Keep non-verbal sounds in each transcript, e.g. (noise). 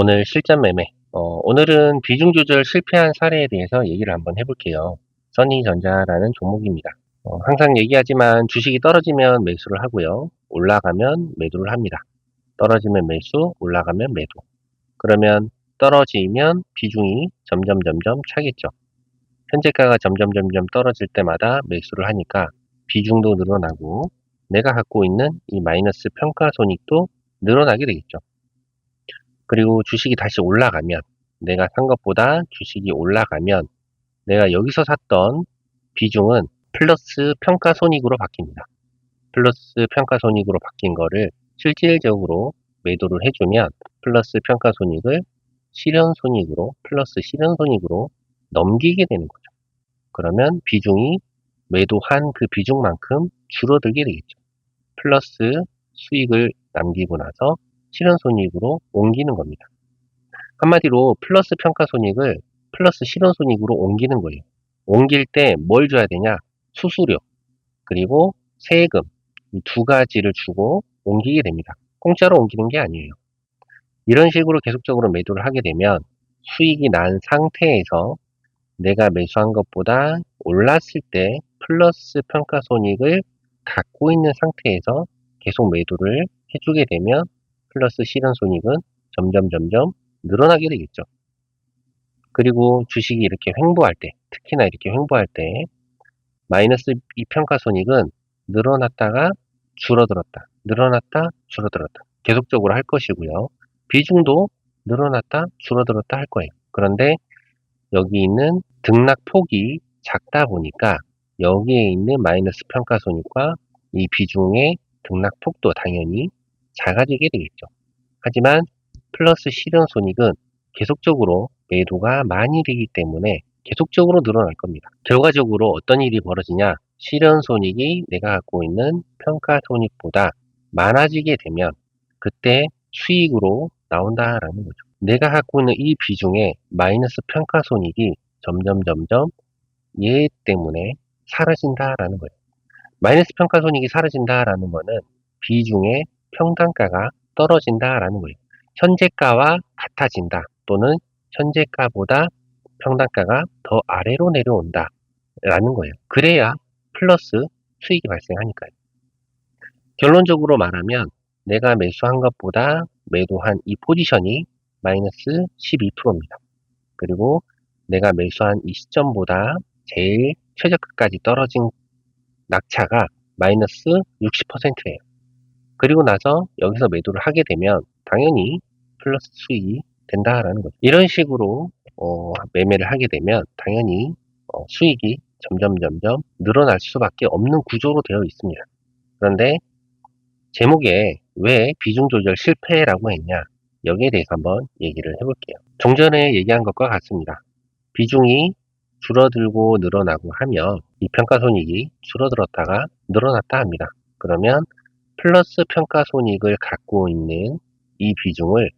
오늘 실전 매매. 어, 오늘은 비중 조절 실패한 사례에 대해서 얘기를 한번 해볼게요. 써니전자라는 종목입니다. 어, 항상 얘기하지만 주식이 떨어지면 매수를 하고요. 올라가면 매도를 합니다. 떨어지면 매수, 올라가면 매도. 그러면 떨어지면 비중이 점점 점점 차겠죠. 현재가가 점점 점점 떨어질 때마다 매수를 하니까 비중도 늘어나고 내가 갖고 있는 이 마이너스 평가 손익도 늘어나게 되겠죠. 그리고 주식이 다시 올라가면 내가 산 것보다 주식이 올라가면 내가 여기서 샀던 비중은 플러스 평가 손익으로 바뀝니다. 플러스 평가 손익으로 바뀐 거를 실질적으로 매도를 해주면 플러스 평가 손익을 실현 손익으로 플러스 실현 손익으로 넘기게 되는 거죠. 그러면 비중이 매도한 그 비중만큼 줄어들게 되겠죠. 플러스 수익을 남기고 나서 실현손익으로 옮기는 겁니다. 한마디로 플러스 평가 손익을 플러스 실현손익으로 옮기는 거예요. 옮길 때 뭘 줘야 되냐? 수수료, 그리고 세금, 이 두 가지를 주고 옮기게 됩니다. 공짜로 옮기는 게 아니에요. 이런 식으로 계속적으로 매도를 하게 되면 수익이 난 상태에서 내가 매수한 것보다 올랐을 때 플러스 평가 손익을 갖고 있는 상태에서 계속 매도를 해주게 되면 플러스 실현 손익은 점점 점점 늘어나게 되겠죠. 그리고 주식이 이렇게 횡보할 때, 특히나 이렇게 횡보할 때 마이너스 이 평가 손익은 늘어났다가 줄어들었다, 늘어났다, 줄어들었다. 계속적으로 할 것이고요. 비중도 늘어났다, 줄어들었다 할 거예요. 그런데 여기 있는 등락 폭이 작다 보니까 여기에 있는 마이너스 평가 손익과 이 비중의 등락 폭도 당연히 작아지게 되겠죠. 하지만 플러스 실현 손익은 계속적으로 매도가 많이 되기 때문에 계속적으로 늘어날 겁니다. 결과적으로 어떤 일이 벌어지냐? 실현 손익이 내가 갖고 있는 평가 손익보다 많아지게 되면 그때 수익으로 나온다라는 거죠. 내가 갖고 있는 이 비중의 마이너스 평가 손익이 점점 점점 얘 때문에 사라진다라는 거예요. 마이너스 평가 손익이 사라진다라는 거는 비중의 평단가가 떨어진다라는 거예요. 현재가와 같아진다 또는 현재가보다 평단가가 더 아래로 내려온다 라는 거예요. 그래야 플러스 수익이 발생하니까요. 결론적으로 말하면 내가 매수한 것보다 매도한 이 포지션이 마이너스 12%입니다. 그리고 내가 매수한 이 시점보다 제일 최저가까지 떨어진 낙차가 마이너스 60%예요. 그리고 나서 여기서 매도를 하게 되면 당연히 플러스 수익이 된다라는 거죠. 이런 식으로 어, 매매를 하게 되면 당연히 어, 수익이 점점 점점 늘어날 수밖에 없는 구조로 되어 있습니다. 그런데 제목에 왜 비중 조절 실패라고 했냐 여기에 대해서 한번 얘기를 해볼게요. 종전에 얘기한 것과 같습니다. 비중이 줄어들고 늘어나고 하면 이 평가 손익이 줄어들었다가 늘어났다 합니다. 그러면 플러스 평가 손익을 갖고 있는 이 비중을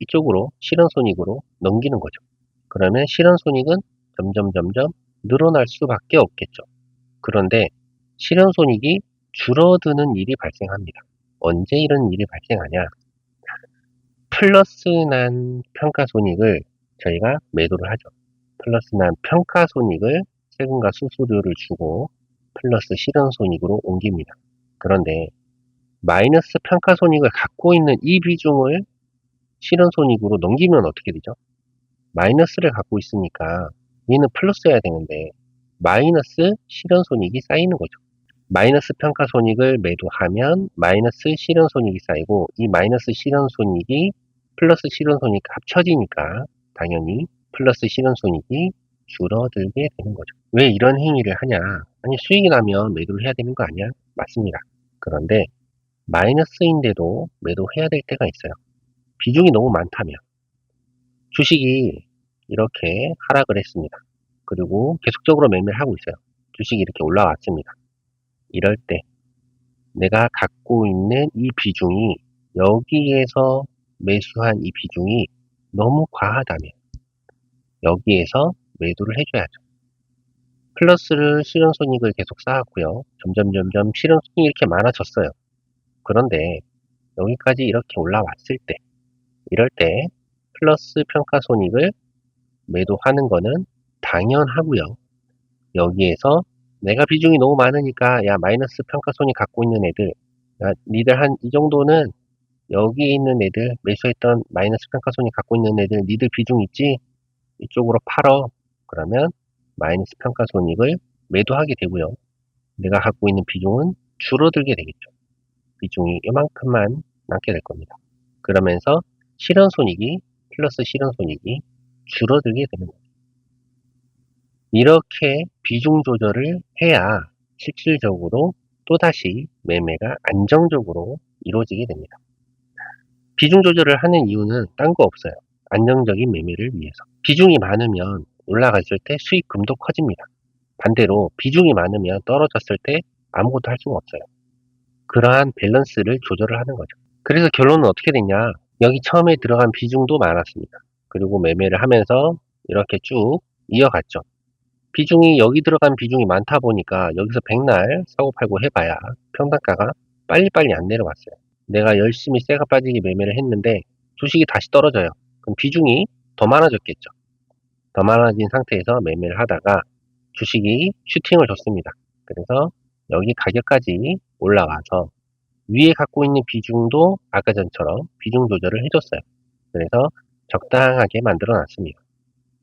이쪽으로 실현 손익으로 넘기는 거죠. 그러면 실현 손익은 점점 점점 늘어날 수밖에 없겠죠. 그런데 실현 손익이 줄어드는 일이 발생합니다. 언제 이런 일이 발생하냐? 플러스 난 평가 손익을 저희가 매도를 하죠. 플러스 난 평가 손익을 세금과 수수료를 주고 플러스 실현 손익으로 옮깁니다. 그런데 마이너스 평가 손익을 갖고 있는 이 비중을 실현 손익으로 넘기면 어떻게 되죠? 마이너스를 갖고 있으니까 얘는 플러스여야 되는데 마이너스 실현 손익이 쌓이는 거죠. 마이너스 평가 손익을 매도하면 마이너스 실현 손익이 쌓이고 이 마이너스 실현 손익이 플러스 실현 손익 합쳐지니까 당연히 플러스 실현 손익이 줄어들게 되는 거죠. 왜 이런 행위를 하냐? 아니 수익이 나면 매도를 해야 되는 거 아니야? 맞습니다. 그런데 마이너스인데도 매도해야 될 때가 있어요. 비중이 너무 많다면 주식이 이렇게 하락을 했습니다. 그리고 계속적으로 매매를 하고 있어요. 주식이 이렇게 올라왔습니다. 이럴 때 내가 갖고 있는 이 비중이 여기에서 매수한 이 비중이 너무 과하다면 여기에서 매도를 해줘야죠. 플러스를 실현 손익을 계속 쌓았고요. 점점 점점 실현 손익이 이렇게 많아졌어요. 그런데 여기까지 이렇게 올라왔을 때 이럴 때 플러스 평가 손익을 매도하는 거는 당연하고요. 여기에서 내가 비중이 너무 많으니까 야 마이너스 평가 손익 갖고 있는 애들 야 니들 한 이 정도는 여기에 있는 애들 매수했던 마이너스 평가 손익 갖고 있는 애들 니들 비중 있지? 이쪽으로 팔어 그러면 마이너스 평가 손익을 매도하게 되고요. 내가 갖고 있는 비중은 줄어들게 되겠죠. 비중이 이만큼만 남게 될 겁니다. 그러면서 실현 손익이 플러스 실현 손익이 줄어들게 되는 거죠. 이렇게 비중 조절을 해야 실질적으로 또다시 매매가 안정적으로 이루어지게 됩니다. 비중 조절을 하는 이유는 딴 거 없어요. 안정적인 매매를 위해서. 비중이 많으면 올라갔을 때 수익금도 커집니다. 반대로 비중이 많으면 떨어졌을 때 아무것도 할 수가 없어요. 그러한 밸런스를 조절을 하는 거죠. 그래서 결론은 어떻게 됐냐? 여기 처음에 들어간 비중도 많았습니다. 그리고 매매를 하면서 이렇게 쭉 이어갔죠. 비중이 여기 들어간 비중이 많다 보니까 여기서 백날 사고 팔고 해봐야 평단가가 빨리빨리 안 내려왔어요. 내가 열심히 세가 빠지게 매매를 했는데 주식이 다시 떨어져요. 그럼 비중이 더 많아졌겠죠. 더 많아진 상태에서 매매를 하다가 주식이 슈팅을 줬습니다. 그래서 여기 가격까지 올라와서 위에 갖고 있는 비중도 아까 전처럼 비중 조절을 해줬어요. 그래서 적당하게 만들어 놨습니다.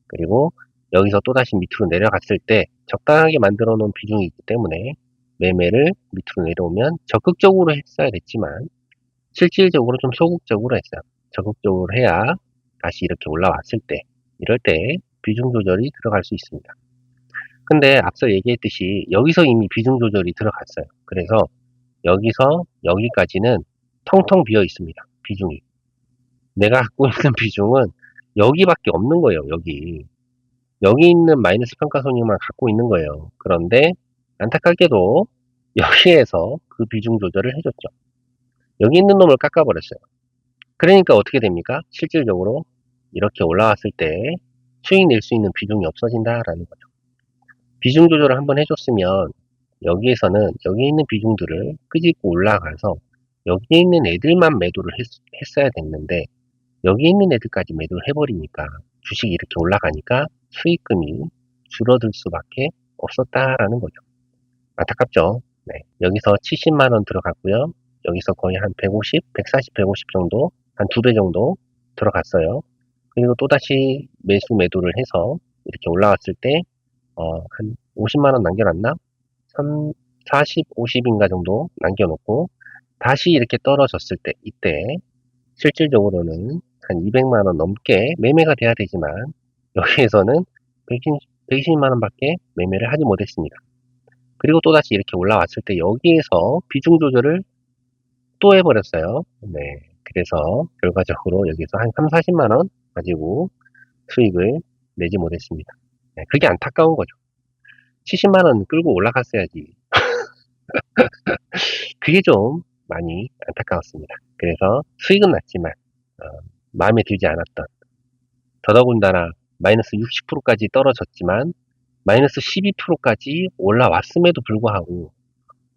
그리고 여기서 또다시 밑으로 내려갔을 때 적당하게 만들어 놓은 비중이 있기 때문에 매매를 밑으로 내려오면 적극적으로 했어야 됐지만 실질적으로 좀 소극적으로 했어요. 적극적으로 해야 다시 이렇게 올라왔을 때 이럴 때 비중 조절이 들어갈 수 있습니다. 근데 앞서 얘기했듯이 여기서 이미 비중 조절이 들어갔어요. 그래서 여기서 여기까지는 텅텅 비어 있습니다. 비중이. 내가 갖고 있는 (laughs) 비중은 여기밖에 없는 거예요. 여기. 여기 있는 마이너스 평가손익만 갖고 있는 거예요. 그런데 안타깝게도 여기에서 그 비중 조절을 해줬죠. 여기 있는 놈을 깎아버렸어요. 그러니까 어떻게 됩니까? 실질적으로 이렇게 올라왔을 때 수익 낼 수 있는 비중이 없어진다라는 거죠. 비중 조절을 한번 해줬으면 여기에서는 여기 있는 비중들을 끄집고 올라가서 여기에 있는 애들만 매도를 했, 했어야 됐는데 여기 있는 애들까지 매도를 해버리니까 주식이 이렇게 올라가니까 수익금이 줄어들 수밖에 없었다라는 거죠. 안타깝죠. 네. 여기서 70만원 들어갔고요. 여기서 거의 한 150, 140, 150 정도, 한 두 배 정도 들어갔어요. 그리고 또다시 매수 매도를 해서 이렇게 올라왔을 때, 어, 한 50만원 남겨놨나? 3, 40, 50인가 정도 남겨놓고, 다시 이렇게 떨어졌을 때, 이때, 실질적으로는 한 200만원 넘게 매매가 돼야 되지만, 여기에서는 120, 120 만원 밖에 매매를 하지 못했습니다. 그리고 또다시 이렇게 올라왔을 때 여기에서 비중 조절을 또 해버렸어요. 네. 그래서 결과적으로 여기서 한 3, 40만원 가지고 수익을 내지 못했습니다. 네, 그게 안타까운 거죠. 70만원 끌고 올라갔어야지. (laughs) 그게 좀 많이 안타까웠습니다. 그래서 수익은 났지만 어, 마음에 들지 않았던 더더군다나 마이너스 60%까지 떨어졌지만 마이너스 12%까지 올라왔음에도 불구하고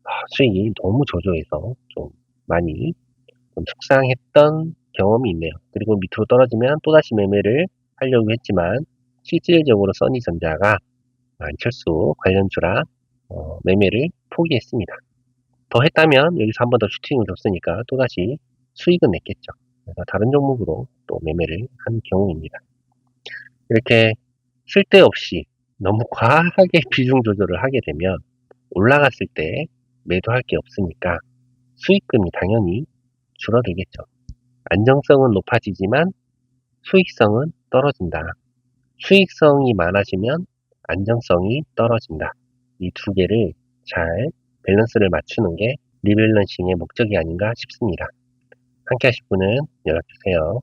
아, 수익이 너무 저조해서 좀 많이 좀 속상했던 경험이 있네요. 그리고 밑으로 떨어지면 또다시 매매를 하려고 했지만 실질적으로 써니전자가 안철수 관련주라 어, 매매를 포기했습니다. 더 했다면 여기서 한 번 더 슈팅을 줬으니까 또다시 수익은 냈겠죠. 그래서 다른 종목으로 또 매매를 한 경우입니다. 이렇게 쓸데없이 너무 (laughs) 과하게 비중 조절을 하게 되면 올라갔을 때 매도할 게 없으니까 수익금이 당연히 줄어들겠죠. 안정성은 높아지지만 수익성은 떨어진다. 수익성이 많아지면 안정성이 떨어진다. 이 두 개를 잘 밸런스를 맞추는 게 리밸런싱의 목적이 아닌가 싶습니다. 함께 하실 분은 연락 주세요.